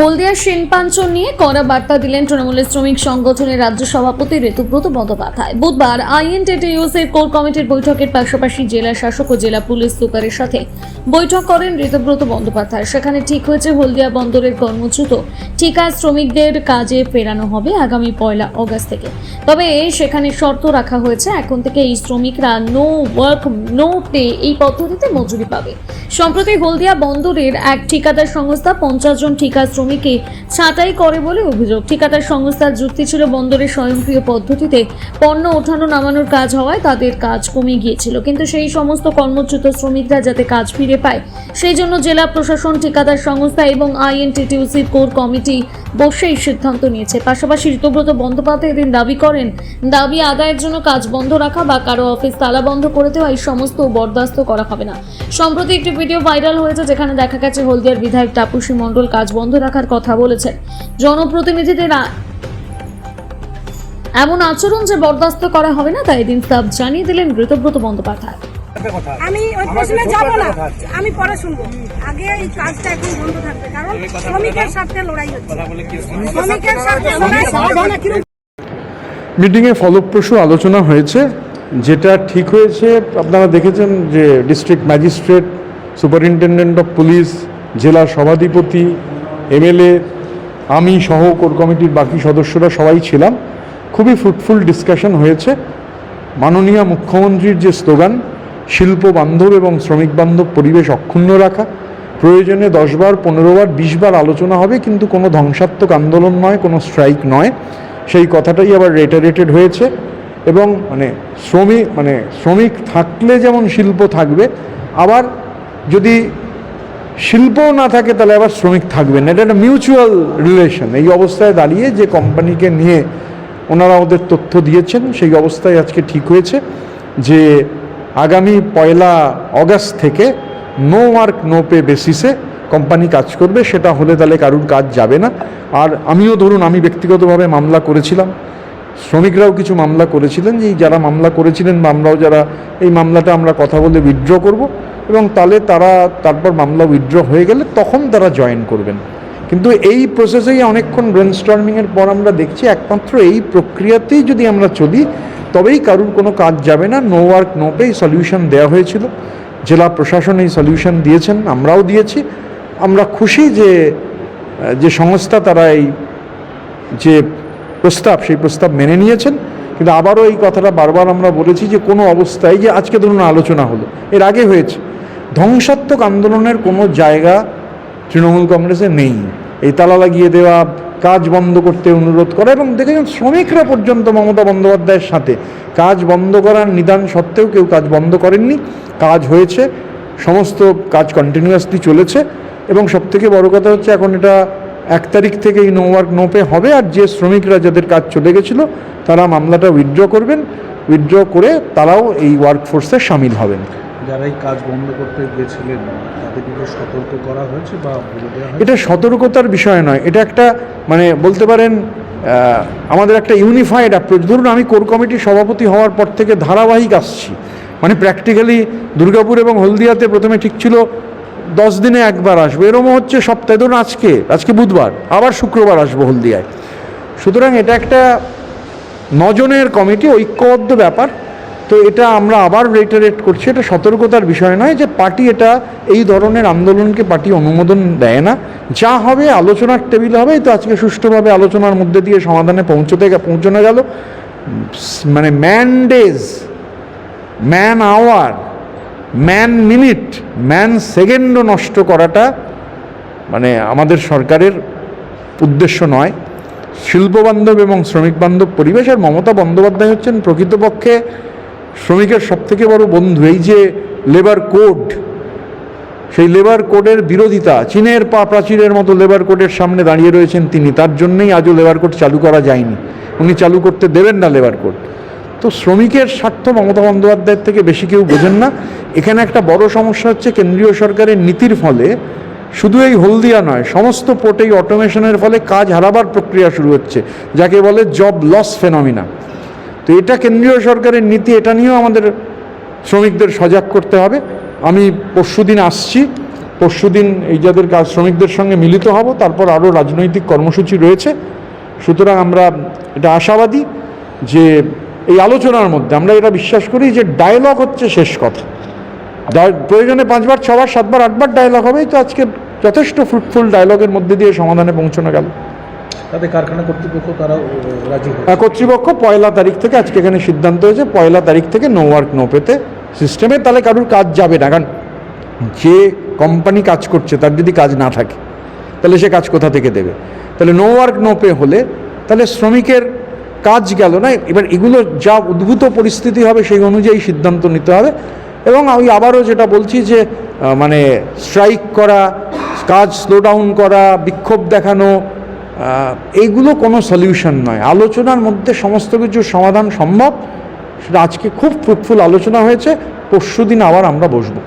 হলদিয়ার শিনপাঞ্চন নিয়ে কড়া বার্তা দিলেন তৃণমূলের শ্রমিক সংগঠনের রাজ্য সভাপতি ঋতুব্রত বন্দ্যোপাধ্যায়। বুধবার আইএনটিটিউস এর কোর কমিটির বৈঠকের পাশাপাশি জেলা শাসক ও জেলা পুলিশ সুপারের সাথে বৈঠক করেন ঋতুব্রত বন্দ্যোপাধ্যায়। সেখানে ঠিক হয়েছে, হলদিয়া বন্দরের কর্মচ্যুত ঠিকা শ্রমিকদের কাজে ফেরানো হবে আগামী পয়লা অগস্ট থেকে। তবে সেখানে শর্ত রাখা হয়েছে, এখন থেকে এই শ্রমিকরা নো ওয়ার্ক নো পে এই পদ্ধতিতে মজুরি পাবে। সম্প্রতি হলদিয়া বন্দরের এক ঠিকাদার সংস্থা পঞ্চাশ জন ঠিকা শ্রমিককে ছাঁটাই করে বলে অভিযোগ। ঠিকাদার সংস্থার যুক্তি ছিল বন্দরের স্বয়ংক্রিয় পদ্ধতিতে পণ্য ওঠানো নামানোর কাজ হওয়ায় তাদের কাজ কমে গিয়েছিল। কিন্তু সেই সমস্ত কর্মচ্যুত শ্রমিকরা যাতে কাজ ফিরে পায়, সেই জন্য জেলা প্রশাসন, ঠিকাদার সংস্থা এবং আইএনটিটিউসির কোর কমিটি বসে এই সিদ্ধান্ত নিয়েছে। পাশাপাশি ঋতব্রত বন্দ্যোপাধ্যায় এদিন দাবি করেন, দাবি আদায়ের জন্য কাজ বন্ধ রাখা বা কারও অফিস তালা বন্ধ করে দেওয়া, এই সমস্ত বরদাস্ত করা হবে না। সম্প্রতি একটি ভিডিও ভাইরাল হয়েছে যেখানে দেখা গেছে হলদিয়ার বিধায়ক টাপুসী মণ্ডল কাজ বন্ধ রাখার কথা বলেছেন জনপ্রতিনিধিদের এমন আচরণ যে বরদাস্ত করা হবে না তাই এদিন সাব জানিয়ে দিলেন ঋতব্রত বন্দ্যোপাধ্যায়। আমি ওই প্রশ্নে যাব না। আমি পরে শুনব। আগে এই কাজটা এখন বন্ধ থাকবে কারণ শ্রমিকের স্বার্থে লড়াই হচ্ছে। শ্রমিকের স্বার্থে লড়াই মিটিংয়ে ফলপ্রসূ আলোচনা হয়েছে যেটা ঠিক হয়েছে। আপনারা দেখেছেন যে district magistrate superintendent of police জেলা সভাধিপতি এমএলএ, আমি সহ কোর কমিটির বাকি সদস্যরা সবাই ছিলাম। খুবই ফ্রুটফুল ডিসকাশন হয়েছে। মাননীয় মুখ্যমন্ত্রীর যে স্লোগান, শিল্প বান্ধব এবং শ্রমিক বান্ধব পরিবেশ অক্ষুণ্ণ রাখা, প্রয়োজনে দশবার পনেরোবার বিশবার আলোচনা হবে, কিন্তু কোনো ধ্বংসাত্মক আন্দোলন নয়, কোনো স্ট্রাইক নয়। সেই কথাটাই আবার রেটারেটেড হয়েছে। এবং মানে শ্রমিক মানে শ্রমিক থাকলে যেমন শিল্প থাকবে, আবার যদি শিল্পও না থাকে, তাহলে আবার শ্রমিক থাকবে না। এটা একটা মিউচুয়াল রিলেশন এই অবস্থায় দাঁড়িয়ে যে কোম্পানিকে নিয়ে ওনারা ওদের তথ্য দিয়েছেন, সেই অবস্থায় আজকে ঠিক হয়েছে যে আগামী পয়লা অগাস্ট থেকে নো ওয়ার্ক নো পে বেসিসে কোম্পানি কাজ করবে। সেটা হলে তাহলে কারুর কাজ যাবে না। আর আমিও ধরুন, আমি ব্যক্তিগতভাবে মামলা করেছিলাম। শ্রমিকরাও কিছু মামলা করেছিলেন। যে যারা মামলা করেছিলেন বা আমরাও যারা, এই মামলাটা আমরা কথা বলে উইথড্র করব। এবং তাহলে তারা তারপর মামলা উইথড্র হয়ে গেলে তখন তারা জয়েন করবেন। কিন্তু এই প্রসেসেই অনেকক্ষণ ব্রেনস্টর্মিংয়ের পর আমরা দেখছি একমাত্র এই প্রক্রিয়াতেই যদি আমরা চলি, তবেই কারুর কোনো কাজ যাবে না। নো ওয়ার্ক নো পে এই সলিউশন দেওয়া হয়েছিল। জেলা প্রশাসন এই সলিউশন দিয়েছেন, আমরাও দিয়েছি। আমরা খুশি যে যে সংস্থা তারা এই যে প্রস্তাব, সেই প্রস্তাব মেনে নিয়েছেন। কিন্তু আবারও এই কথাটা বারবার আমরা বলেছি যে কোনো অবস্থায় যে আজকে ধরুন আলোচনা হলো, এর আগে হয়েছে। ধ্বংসাত্মক আন্দোলনের কোনো জায়গা তৃণমূল কংগ্রেসে নেই। এই তালা লাগিয়ে দেওয়া, কাজ বন্ধ করতে অনুরোধ করা এবং দেখেছেন শ্রমিকরা পর্যন্ত মমতা বন্দ্যোপাধ্যায়ের সাথে। কাজ বন্ধ করার নিদান সত্ত্বেও কেউ কাজ বন্ধ করেননি। কাজ হয়েছে, সমস্ত কাজ কন্টিনিউয়াসলি চলেছে এবং সবথেকে বড় কথা হচ্ছে এখন এটা এক তারিখ থেকে এই নো ওয়ার্ক নো পে হবে। আর যে শ্রমিকরা যাদের কাজ চলে গেছিল তারা মামলাটা উইথড্র করবেন। উইথড্র করে তারাও এই ওয়ার্ক ফোর্সে সামিল হবেন। যারা এই কাজ বন্ধ করতে গেছিলেন তাদেরকে সতর্ক করা হয়েছে বা এটা সতর্কতার বিষয় নয়। এটা একটা মানে বলতে পারেন আমাদের একটা ইউনিফাইড অ্যাপ্রোচ ধরুন আমি কোর কমিটির সভাপতি হওয়ার পর থেকে ধারাবাহিক আসছি। মানে প্র্যাকটিক্যালি দুর্গাপুর এবং হলদিয়াতে প্রথমে ঠিক ছিল দশ দিনে একবার আসব। এরকম হচ্ছে সপ্তাহে। ধরুন আজকে আজকে বুধবার, আবার শুক্রবার আসব হলদিয়ায়। সুতরাং এটা একটা নজনের কমিটি, ঐক্যবদ্ধ ব্যাপার। তো এটা আমরা আবার রেটারেট করছি, এটা সতর্কতার বিষয় নয় যে পার্টি এটা এই ধরনের আন্দোলনকে পার্টি অনুমোদন দেয় না। যা হবে, আলোচনার টেবিল হবে, তো আজকে সুষ্ঠুভাবে আলোচনার মধ্যে দিয়ে সমাধানে পৌঁছতে পৌঁছানো গেল। মানে man days man hour man minute, man সেকেন্ডও নষ্ট করাটা মানে আমাদের সরকারের উদ্দেশ্য নয়। শিল্পবান্ধব এবং শ্রমিক বান্ধব পরিবেশ আর মমতা বন্দ্যোপাধ্যায় হচ্ছেন প্রকৃতপক্ষে শ্রমিকের সবথেকে বড় বন্ধু। এই যে লেবার কোড, সেই লেবার কোডের বিরোধিতা, চীনের পা প্রাচীরের মতো লেবার কোডের সামনে দাঁড়িয়ে রয়েছেন তিনি, তার জন্যই আজও লেবার কোড চালু করা যায়নি। উনি চালু করতে দেবেন না লেবার কোড। তো শ্রমিকের স্বার্থ মমতা বন্দ্যোপাধ্যায়ের থেকে বেশি কেউ বোঝেন না। এখানে একটা বড় সমস্যা হচ্ছে কেন্দ্রীয় সরকারের নীতির ফলে শুধু এই হলদিয়া নয়, সমস্ত পোর্টেই অটোমেশনের ফলে কাজ হারাবার প্রক্রিয়া শুরু হচ্ছে, যাকে বলে জব লস ফেনমিনা তো এটা কেন্দ্রীয় সরকারের নীতি, এটা নিয়েও আমাদের শ্রমিকদের সজাগ করতে হবে। আমি পরশুদিন আসছি পরশুদিন এই যাদের কাজ শ্রমিকদের সঙ্গে মিলিত হব, তারপর আরও রাজনৈতিক কর্মসূচি রয়েছে। সুতরাং আমরা এটা আশাবাদী যে এই আলোচনার মধ্যে আমরা এটা বিশ্বাস করি যে ডায়লগ হচ্ছে শেষ কথা। প্রয়োজনে পাঁচবার ছবার সাতবার আটবার ডায়লগ হবেই তো আজকে যথেষ্ট ফ্রুটফুল ডায়লগের মধ্যে দিয়ে সমাধানে পৌঁছানো গেল। তাতে কারখানা কর্তৃপক্ষ তারা রাজি কর্তৃপক্ষ পয়লা তারিখ থেকে আজকে এখানে সিদ্ধান্ত হয়েছে পয়লা তারিখ থেকে নো ওয়ার্ক নো পেতে সিস্টেমে তাহলে কারুর কাজ যাবে না। কারণ যে কোম্পানি কাজ করছে তার যদি কাজ না থাকে তাহলে সে কাজ কোথা থেকে দেবে? তাহলে নো ওয়ার্ক নো পে হলে তাহলে শ্রমিকের কাজ গেল না, এবার এগুলো যা উদ্ভূত পরিস্থিতি হবে সেই অনুযায়ী সিদ্ধান্ত নিতে হবে। এবং আমি আবারও যেটা বলছি যে মানে স্ট্রাইক করা, কাজ স্লো ডাউন করা, বিক্ষোভ দেখানো এইগুলো কোনো সলিউশন নয়। আলোচনার মধ্যে সমস্ত কিছুর সমাধান সম্ভব। সেটা আজকে খুব ফ্রুটফুল আলোচনা হয়েছে পরশু দিন আবার আমরা বসবো।